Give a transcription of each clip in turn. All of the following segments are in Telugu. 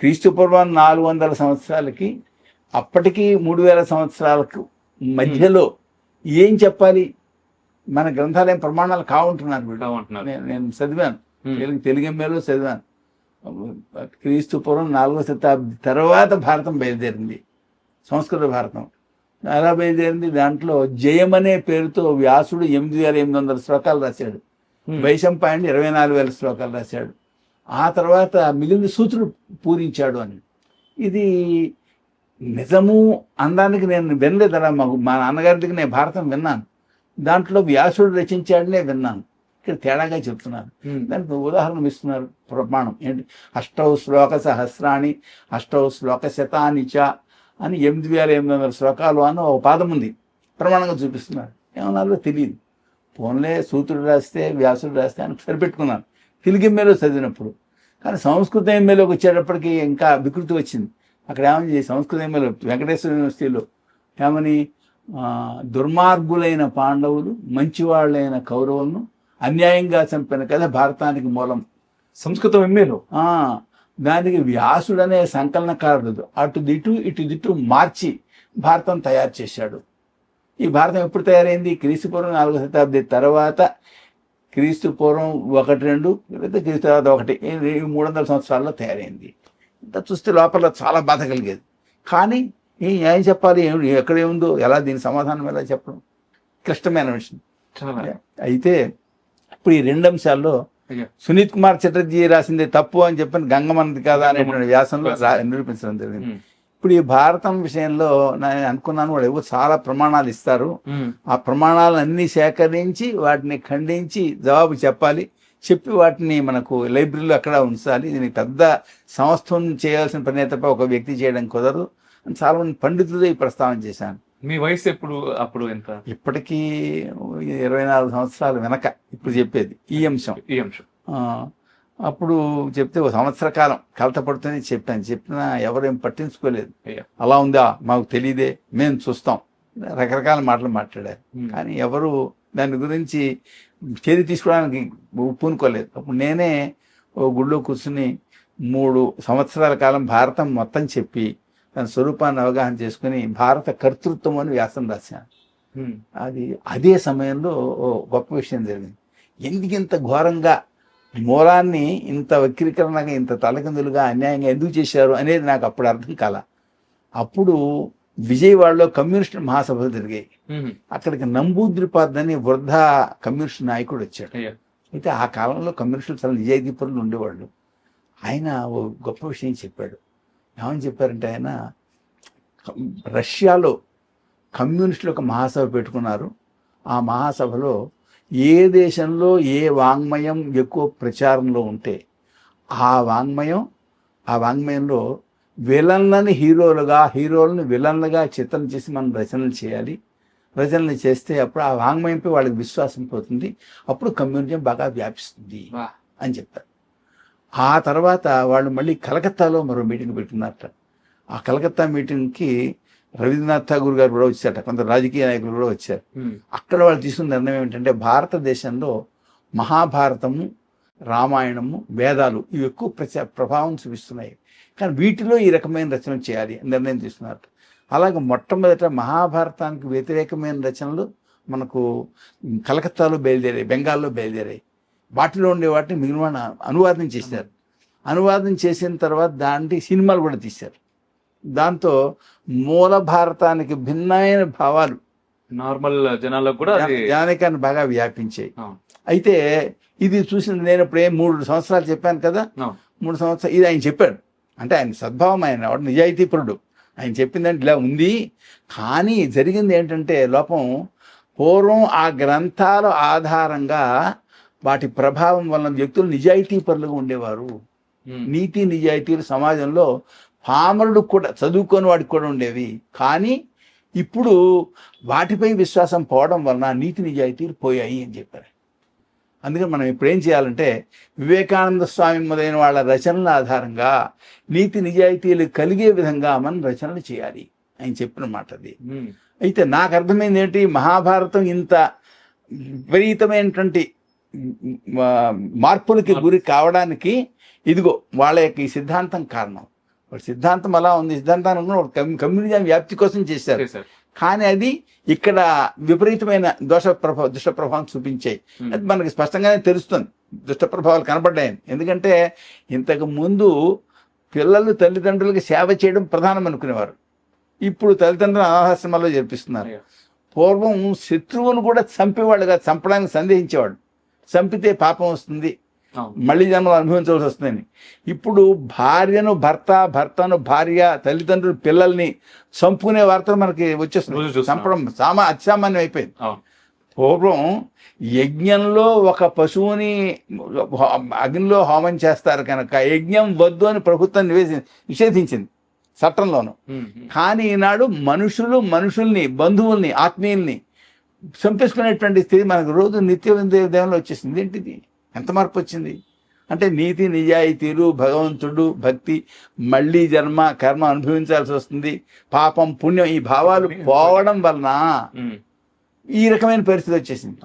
క్రీస్తు పూర్వం నాలుగు వందల సంవత్సరాలకి అప్పటికి మూడు వేల సంవత్సరాలకు మధ్యలో ఏం చెప్పాలి? మన గ్రంథాలయం ప్రమాణాలు కావుంటున్నారు వీళ్ళు. నేను చదివాను. తెలుగు తెలుగు ఎంఏలో చదివాను. క్రీస్తు పూర్వం నాలుగో శతాబ్ది తర్వాత భారతం బయలుదేరింది. సంస్కృత భారతం. ఎలా బయలుదేరింది. దాంట్లో జయం అనే పేరుతో వ్యాసుడు ఎనిమిది వేల ఎనిమిది వందల శ్లోకాలు రాశాడు. ఉమ్. వైశంపాయనుడు ఇరవై నాలుగు వేల శ్లోకాలు రాశాడు. ఆ తర్వాత మిగిలిన సూత్రుడు పూరించాడు అని. ఇది నిజము అనడానికి నేను వినలేదు అలా మా మా నాన్నగారి దగ్గర నేను భారతం విన్నాను. దాంట్లో వ్యాసుడు రచించాడనే విన్నాను. ఇక్కడ తేడాగా చెప్తున్నారు. దానికి ఉదాహరణ ఇస్తున్నారు. ప్రమాణం ఏంటి? అష్టౌ శ్లోక సహస్రాణి అష్టౌ శ్లోక శతాని చ అని ఎనిమిది వేల ఎనిమిది వందల శ్లోకాలు అని ఒక పాదం ఉంది. ప్రమాణంగా చూపిస్తున్నారు. ఏమన్నారో తెలియదు. ఫోన్లే సూత్రుడు రాస్తే వ్యాసుడు రాస్తే అని సరిపెట్టుకున్నాను తెలుగు ఎంఏలో చదివినప్పుడు. కానీ సంస్కృత ఎంఏలోకి వచ్చేటప్పటికి ఇంకా వికృతి వచ్చింది. అక్కడ ఏమని సంస్కృత ఎంఏలో వెంకటేశ్వర యూనివర్సిటీలో ఏమని దుర్మార్గులైన పాండవులు మంచివాళ్ళైన కౌరవులను అన్యాయంగా చంపిన కథ భారతానికి మూలం. సంస్కృతం ఎంఏలో ఆ దానికి వ్యాసుడనే సంకలనకారుడు. అటు దిటు ఇటు దిటు మార్చి భారతం తయారు చేశాడు. ఈ భారతం ఎప్పుడు తయారైంది? క్రీస్తు పూర్వం నాలుగో శతాబ్ది తర్వాత క్రీస్తు పూర్వం ఒకటి రెండు లేదా క్రీస్తు తర్వాత ఒకటి. ఈ మూడు వందల సంవత్సరాల్లో తయారైంది. ఇంత చూస్తే లోపల చాలా బాధ కలిగేది. కానీ ఏం చెప్పాలి ఏం- ఎక్కడ ఏముందో ఎలా దీని సమాధానం ఎలా చెప్పడం? క్లిష్టమైన విషయం. అయితే ఇప్పుడు ఈ రెండు అంశాల్లో. సునీత్ కుమార్ చటర్జీ రాసింది తప్పు అని చెప్పని గంగమన్నది కాదా అనేటువంటి వ్యాసంలో నిరూపించడం జరిగింది. ఇప్పుడు ఈ భారతం విషయంలో నేను అనుకున్నాను వాళ్ళు ఎవరు చాలా ప్రమాణాలు ఇస్తారు. ఆ ప్రమాణాలన్నీ సేకరించి వాటిని ఖండించి జవాబు చెప్పాలి. చెప్పి వాటిని మనకు లైబ్రరీలో అక్కడ ఉంచాలి. దీనికి పెద్ద సంస్థ చేయాల్సిన పని తప్ప ఒక వ్యక్తి చేయడం కుదరదు. అని చాలా మంది పండితులతో ఈ ప్రస్తావన చేశాను. మీ వయసు ఎప్పుడు అప్పుడు ఎంత? ఇప్పటికీ ఇరవై నాలుగు సంవత్సరాల వెనక ఇప్పుడు చెప్పేది. ఈ అంశం. ఈ అంశం. అప్పుడు చెప్తే ఒక సంవత్సర కాలం కలత పడుతుంది చెప్పాను. చెప్పినా ఎవరేం పట్టించుకోలేదు. అలా ఉందా? మాకు తెలియదే మేము చూస్తాం. రకరకాల మాటలు మాట్లాడారు. కానీ ఎవరు దాని గురించి చర్య తీసుకోవడానికి పూనుకోలేదు అప్పుడు నేనే ఓ గుళ్ళో కూర్చుని మూడు సంవత్సరాల కాలం భారతం మొత్తం చెప్పి దాని స్వరూపాన్ని అవగాహన చేసుకుని భారత కర్తృత్వం అని వ్యాసం రాశాను. అది అదే సమయంలో ఓ గొప్ప విషయం జరిగింది. ఎందుకు ఇంత ఘోరంగా మూలాన్ని ఇంత వక్రీకరణగా ఇంత తలకిందులుగా అన్యాయంగా ఎందుకు చేశారు అనేది నాకు అప్పుడు అర్థం కాల. అప్పుడు విజయవాడలో కమ్యూనిస్ట్ మహాసభలు జరిగాయి. అక్కడికి నంబూద్రిపాద్ అని వృద్ధ కమ్యూనిస్ట్ నాయకుడు వచ్చాడు. అయితే ఆ కాలంలో కమ్యూనిస్టులు చాలా నిజాయితీపరులు ఉండేవాళ్ళు. ఆయన ఓ గొప్ప విషయం చెప్పాడు. ఏమని చెప్పారంటే ఆయన రష్యాలో కమ్యూనిస్టులు ఒక మహాసభ పెట్టుకున్నారు. ఆ మహాసభలో ఏ దేశంలో ఏ వాంగ్మయం ఎక్కువ ప్రచారంలో ఉంటే ఆ వాంగ్మయం ఆ వాంగ్మయంలో విలన్లని హీరోలుగా హీరోలను విలన్లుగా చిత్రం చేసి మనం రచనలు చేయాలి. రచనలు చేస్తే అప్పుడు ఆ వాంగ్మయంపై వాళ్ళకి విశ్వాసం పోతుంది. అప్పుడు కమ్యూనిజం బాగా వ్యాపిస్తుంది. అని చెప్పారు ఆ తర్వాత వాళ్ళు మళ్ళీ కలకత్తాలో మరో మీటింగ్ పెట్టుకున్నారట. ఆ కలకత్తా మీటింగ్కి రవీంద్రనాథ్ ఠాగూర్ గారు కూడా వచ్చారట కొంత రాజకీయ నాయకులు కూడా వచ్చారు. అక్కడ వాళ్ళు తీసుకున్న నిర్ణయం ఏంటంటే భారతదేశంలో మహాభారతము రామాయణము వేదాలు ఇవి ఎక్కువ ప్రచా ప్రభావం చూపిస్తున్నాయి. కానీ వీటిలో ఈ రకమైన రచనలు చేయాలి నిర్ణయం తీసుకున్నారు. అలాగే మొట్టమొదట మహాభారతానికి వ్యతిరేకమైన రచనలు మనకు కలకత్తాలో బయలుదేరాయి బెంగాల్లో బెయలుదేరాయి. వాటిలో ఉండే వాటిని మిగిలిన అనువాదం చేశారు. అనువాదం చేసిన తర్వాత దాంట్లో సినిమాలు కూడా తీశారు. దాంతో మూల భారతానికి భిన్నమైన భావాలు. నార్మల్ జనాలకు కూడా అది జానకాన్ని బాగా వ్యాపించాయి. అయితే ఇది చూసిన నేను ఇప్పుడు ఏం మూడు సంవత్సరాలు చెప్పాను కదా. మూడు సంవత్సరాలు ఇది ఆయన చెప్పాడు. అంటే ఆయన సద్భావం ఆయన వాడు నిజాయితీపరుడు. ఆయన చెప్పిందంటే ఇలా ఉంది. కానీ జరిగింది ఏంటంటే లోపం పూర్వం ఆ గ్రంథాల ఆధారంగా వాటి ప్రభావం వలన వ్యక్తులు నిజాయితీపరులుగా ఉండేవారు. ఉమ్. నీతి నిజాయితీలు సమాజంలో పామరుడు కూడా చదువుకొని వాడికి కూడా ఉండేవి కానీ ఇప్పుడు వాటిపై విశ్వాసం పోవడం వలన నీతి నిజాయితీలు పోయాయి అని చెప్పారు. అందుకని మనం ఇప్పుడు ఏం చేయాలంటే వివేకానంద స్వామి మొదలైన వాళ్ళ రచనల ఆధారంగా నీతి నిజాయితీలు కలిగే విధంగా మనం రచనలు చేయాలి ఆయన చెప్పిన మాట అది. అయితే నాకు అర్థమైంది ఏంటి? మహాభారతం ఇంత విపరీతమైనటువంటి మార్పులకి గురి కావడానికి ఇదిగో వాళ్ళ యొక్క ఈ సిద్ధాంతం కారణం. వాడి సిద్ధాంతం అలా ఉంది. సిద్ధాంతాన్ని కూడా ఒక కమ్యూ- కమ్యూనిజం వ్యాప్తి కోసం చేశారు. కానీ అది ఇక్కడ విపరీతమైన దోష ప్రభావ దుష్ట ప్రభావం చూపించాయి. అది మనకి స్పష్టంగానే తెలుస్తుంది. దుష్ట ప్రభావాలు కనపడ్డాయి ఎందుకంటే ఇంతకు ముందు పిల్లలు తల్లిదండ్రులకి సేవ చేయడం ప్రధానం అనుకునేవారు. ఇప్పుడు తల్లిదండ్రులు అనాథాశ్రమాల్లో జరిపిస్తున్నారు. పూర్వం శత్రువును కూడా చంపేవాడుగా చంపడానికి సందేహించేవాడు చంపితే పాపం వస్తుంది. మళ్ళీ జన్మలు అనుభవించవలసి వస్తుందని ఇప్పుడు భార్యను భర్త భర్తను భార్య తల్లిదండ్రులు పిల్లల్ని చంపుకునే వార్తలు మనకి వచ్చేస్తుంది. చంపడం సామా అత్యామాన్యం అయిపోయింది. పూర్వం యజ్ఞంలో ఒక పశువుని అగ్నిలో హోమం చేస్తారు కనుక యజ్ఞం వద్దు అని ప్రభుత్వం నివేసి నిషేధించింది చట్టంలోను. కానీ ఈనాడు మనుషులు మనుషుల్ని బంధువుల్ని ఆత్మీయుల్ని చంపేసుకునేటువంటి స్థితి మనకు రోజు నిత్య దేవంలో వచ్చేసింది. ఏంటిది? ఎంత మార్పు వచ్చింది అంటే నీతి నిజాయితీలు భగవంతుడు భక్తి మళ్ళీ జన్మ కర్మ అనుభవించాల్సి వస్తుంది పాపం పుణ్యం ఈ భావాలు పోవడం వలన ఈ రకమైన పరిస్థితి వచ్చేసింది.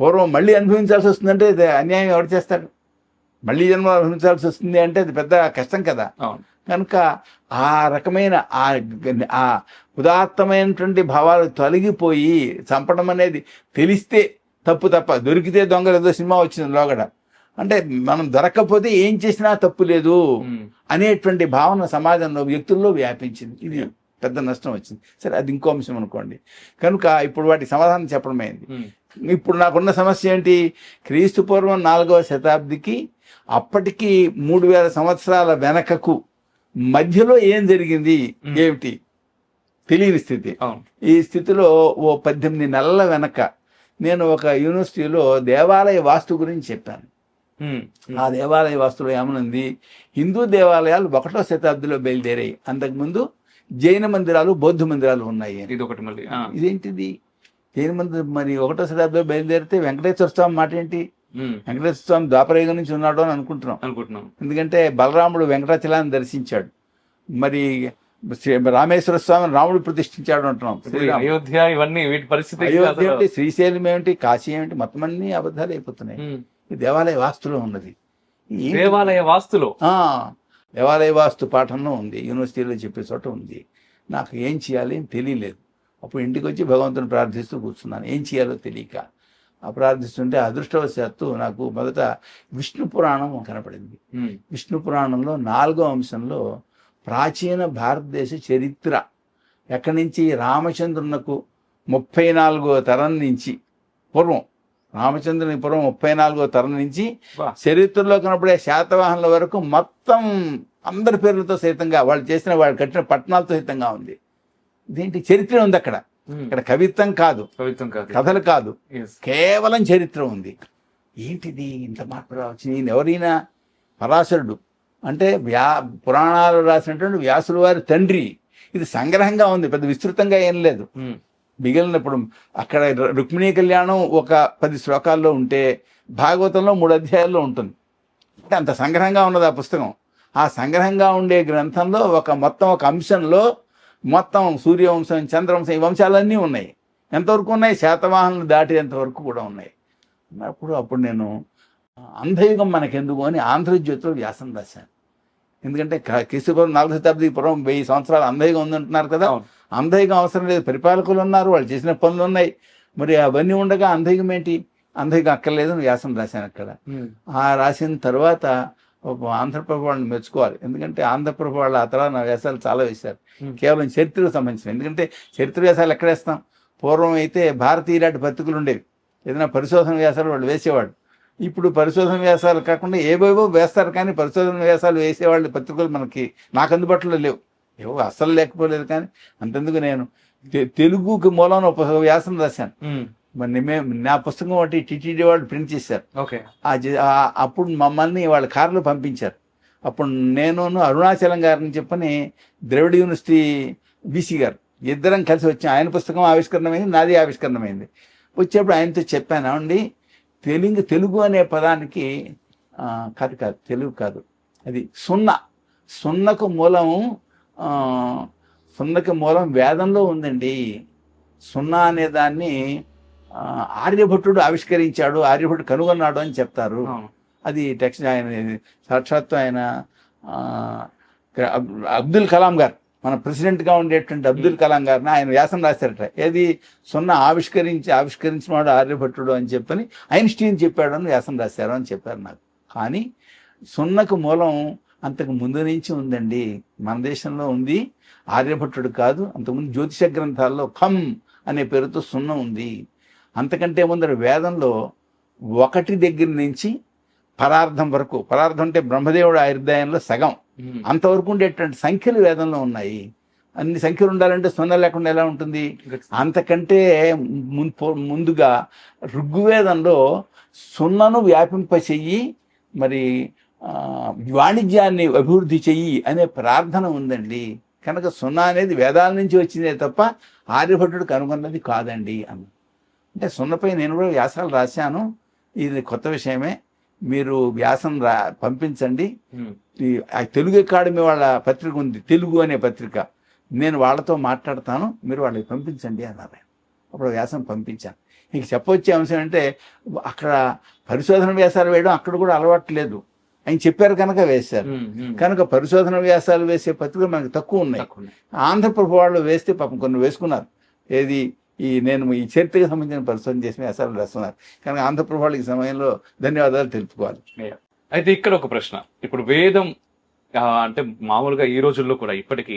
పూర్వం మళ్ళీ అనుభవించాల్సి వస్తుందంటే ఇది అన్యాయం ఎవరు చేస్తాడు మళ్ళీ జన్మ అనుభవించాల్సి వస్తుంది అంటే అది పెద్ద కష్టం కదా. కనుక ఆ రకమైన ఆ ఆ ఉదాత్తమైనటువంటి భావాలు తొలగిపోయి చంపడం అనేది తెలిస్తే తప్పు తప్ప. దొరికితే దొంగలు ఏదో సినిమా వచ్చింది లోగడ. అంటే మనం దొరకకపోతే ఏం చేసినా తప్పు లేదు అనేటువంటి భావన సమాజంలో వ్యక్తుల్లో వ్యాపించింది. ఇది పెద్ద నష్టం వచ్చింది. సరే అది ఇంకో అంశం అనుకోండి. కనుక ఇప్పుడు వాటి సమాధానం చెప్పడమైంది. ఇప్పుడు నాకున్న సమస్య ఏంటి? క్రీస్తు పూర్వం నాలుగవ శతాబ్దికి అప్పటికి మూడు వేల సంవత్సరాల వెనకకు మధ్యలో ఏం జరిగింది. ఏమిటి? తెలియని స్థితి. ఈ స్థితిలో ఓ పద్దెనిమిది నెలల వెనక నేను ఒక యూనివర్సిటీలో దేవాలయ వాస్తు గురించి చెప్పాను. ఆ దేవాలయ వాస్తులో ఏమనుంది? హిందూ దేవాలయాలు ఒకటో శతాబ్దిలో బయలుదేరాయి. అంతకుముందు జైన మందిరాలు బౌద్ధ మందిరాలు ఉన్నాయి. ఇది ఒకటి మళ్ళీ ఇదేంటిది? జైన మందిరం మరి ఒకటో శతాబ్దంలో బయలుదేరితే వెంకటేశ్వర స్వామి మాట ఏంటి? వెంకటేశ్వర స్వామి ద్వాపరయుగం నుంచి ఉన్నాడు అని అనుకుంటున్నాం. అనుకుంటున్నాం. ఎందుకంటే బలరాముడు వెంకటాచలాన్ని దర్శించాడు. మరి రామేశ్వర స్వామిని రాముడు ప్రతిష్ఠించాడు అంటున్నాం. అయోధ్య ఇవన్నీ వీటి పరిస్థితి అయోధ్య ఏమిటి శ్రీశైలం ఏమిటి కాశీ ఏమిటి మొత్తం అన్ని అబద్ధాలు అయిపోతున్నాయి. దేవాలయ వాస్తులో ఉన్నది? దేవాలయ వాస్తులో? ఆ, దేవాలయ వాస్తు పాఠంలో ఉంది యూనివర్సిటీలో చెప్పే చోట ఉంది. నాకు ఏం చేయాలి అని తెలియలేదు. అప్పుడు ఇంటికి వచ్చి భగవంతుని ప్రార్థిస్తూ కూర్చున్నాను. ఏం చేయాలో తెలియక. ఆ ప్రార్థిస్తుంటే అదృష్టవశాత్తు నాకు మొదట విష్ణు పురాణం కనపడింది. విష్ణు పురాణంలో నాలుగో అంశంలో ప్రాచీన భారతదేశ చరిత్ర. ఎక్కడి నుంచి? రామచంద్రునకు ముప్పై నాలుగో తరం నుంచి. పూర్వం. రామచంద్రుని పూర్వం ముప్పై నాలుగో తరం నుంచి. చరిత్రలో కనపడే శాతవాహనుల వరకు మొత్తం అందరి పేర్లతో సహితంగా వాళ్ళు చేసిన వాళ్ళు కట్టిన పట్టణాలతో సహితంగా ఉంది. ఇదేంటి? చరిత్ర ఉంది అక్కడ. ఇక్కడ కవిత్వం కాదు. కవిత్వం కాదు. కథలు కాదు. కేవలం చరిత్ర ఉంది. ఏంటిది? ఇంత మార్పు రావచ్చు ఈయన ఎవరైనా పరాశరుడు. అంటే వ్యా పురాణాలు రాసినటువంటి వ్యాసుల వారి తండ్రి. ఇది సంగ్రహంగా ఉంది పెద్ద విస్తృతంగా ఏం లేదు. మిగిలినప్పుడు అక్కడ రుక్మిణీ కళ్యాణం ఒక పది శ్లోకాల్లో ఉంటే భాగవతంలో మూడు అధ్యాయాల్లో ఉంటుంది. అంటే అంత సంగ్రహంగా ఉన్నది ఆ పుస్తకం. ఆ సంగ్రహంగా ఉండే గ్రంథంలో ఒక మొత్తం ఒక అంశంలో మొత్తం సూర్యవంశం చంద్రవంశం ఈ వంశాలన్నీ ఉన్నాయి. ఎంతవరకు ఉన్నాయి? శాతవాహనులు దాటేంత వరకు కూడా ఉన్నాయి. అప్పుడు అప్పుడు నేను అంధయుగం మనకెందుకు అని ఆంధ్రజ్యోతిలో వ్యాసం రాశాను. ఎందుకంటే క- క్రీస్తుపూర్వం నాలుగు శతాబ్ది పూర్వం వెయ్యి సంవత్సరాలు అంధయుగం ఉందంటున్నారు కదా. అవును. అంధయుగం అవసరం లేదు. పరిపాలకులు ఉన్నారు. వాళ్ళు చేసిన పనులు ఉన్నాయి. మరి అవన్నీ ఉండగా అంధయుగం ఏంటి? అంధయుగం అక్కర్లేదు అని వ్యాసం రాశాను అక్కడ. ఆ రాసిన తర్వాత ఆంధ్రప్రభ వాళ్ళని మెచ్చుకోవాలి. ఎందుకంటే ఆంధ్రప్రభ వాళ్ళ ఆ తర్వాత నా వ్యాసాలు చాలా వేశారు. కేవలం చరిత్రకు సంబంధించిన ఎందుకంటే చరిత్ర వ్యాసాలు ఎక్కడ వేస్తాం? పూర్వం అయితే భారతీయ లాంటి పత్రికలు ఉండేవి. ఏదైనా పరిశోధన వ్యాసాలు వాళ్ళు వేసేవాడు ఇప్పుడు పరిశోధన వ్యాసాలు కాకుండా ఏవేవో వేస్తారు కానీ పరిశోధన వ్యాసాలు వేసేవాళ్ళు పత్రికలు మనకి నాకు అందుబాటులో లేవు. ఏవో అస్సలు లేకపోలేదు కానీ అంతెందుకు నేను. తెలుగుకి మూలం ఒక వ్యాసం రాశాను. మరి మే- నా పుస్తకం ఒకటి టిటిడి వాళ్ళు ప్రింట్ చేశారు. ఓకే. అప్పుడు మమ్మల్ని వాళ్ళ కారులో పంపించారు. అప్పుడు నేను అరుణాచలం గారిని చెప్పని ద్రవిడ యూనివర్సిటీ బీసీ గారు ఇద్దరం కలిసి వచ్చాం. ఆయన పుస్తకం ఆవిష్కరణమైంది నాది ఆవిష్కరణమైంది. వచ్చేప్పుడు ఆయనతో చెప్పాను ఏమండి తెలుగు తెలుగు అనే పదానికి కాదు కాదు తెలుగు కాదు. అది సున్నా. సున్నకు మూలం సున్నకి మూలం వేదంలో ఉందండి. సున్నా అనే దాన్ని ఆర్యభట్టుడు ఆవిష్కరించాడు ఆర్యభట్టుడు కనుగొన్నాడు అని చెప్తారు. అది టెక్స్ట్ ఆయన సాక్షాత్తు ఆయన అబ్దుల్ కలాం గారు. మన ప్రెసిడెంట్గా ఉండేటువంటి అబ్దుల్ కలాం గారిని ఆయన వ్యాసం రాశారట. ఏది సున్నా ఆవిష్కరించి ఆవిష్కరించిన వాడు ఆర్యభట్టుడు అని చెప్పని ఐన్స్టీన్ చెప్పాడు అని వ్యాసం రాశారు అని చెప్పారు నాకు. కానీ సున్నకు మూలం అంతకు ముందు నుంచి ఉందండి. మన దేశంలో ఉంది ఆర్యభట్టుడు కాదు అంతకుముందు జ్యోతిష గ్రంథాల్లో ఖమ్ అనే పేరుతో సున్న ఉంది. అంతకంటే ముందర వేదంలో ఒకటి దగ్గర నుంచి పరార్థం వరకు పరార్థం అంటే బ్రహ్మదేవుడు ఆయుర్దాయంలో సగం. అంతవరకు ఉండేటువంటి సంఖ్యలు వేదంలో ఉన్నాయి. అన్ని సంఖ్యలు ఉండాలంటే సున్నా లేకుండా ఎలా ఉంటుంది? అంతకంటే ముందుగా ఋగ్వేదంలో సున్నను వ్యాపింపచెయ్యి మరి ఆ, వాణిజ్యాన్ని అభివృద్ధి చెయ్యి అనే ప్రార్థన ఉందండి. కనుక సున్నా అనేది వేదాల నుంచి వచ్చిందే తప్ప ఆర్యభట్టుడు కనుగొన్నది కాదండి అన్న. అంటే సున్నపై నేను కూడా వ్యాసాలు రాశాను. ఇది కొత్త విషయమే. మీరు వ్యాసం రా పంపించండి. తెలుగు అకాడమీ వాళ్ళ పత్రిక ఉంది. తెలుగు అనే పత్రిక. నేను వాళ్ళతో మాట్లాడతాను. మీరు వాళ్ళకి పంపించండి అన్నారు. అప్పుడు వ్యాసం పంపించాను. ఇంక చెప్పొచ్చే అంశం అంటే అక్కడ పరిశోధన వ్యాసాలు వేయడం అక్కడ కూడా అలవాటు లేదు. ఆయన చెప్పారు కనుక వేశారు. కనుక పరిశోధన వ్యాసాలు వేసే పత్రికలు మనకు తక్కువ ఉన్నాయి. తక్కువ ఉన్నాయి. ఆంధ్రప్రభ వాళ్ళు వేస్తే పాపం కొన్ని వేసుకున్నారు. ఏది? ఈ నేను ఈ చరిత్రకు సంబంధించిన పరిశోధన చేసిన అసలు రాస్తున్నారు. కానీ ఆంధ్రప్రభ వాళ్ళకి ఈ సమయంలో ధన్యవాదాలు తెలుపుకోవాలి. అయితే ఇక్కడ ఒక ప్రశ్న. ఇప్పుడు వేదం అంటే మామూలుగా ఈ రోజుల్లో కూడా ఇప్పటికీ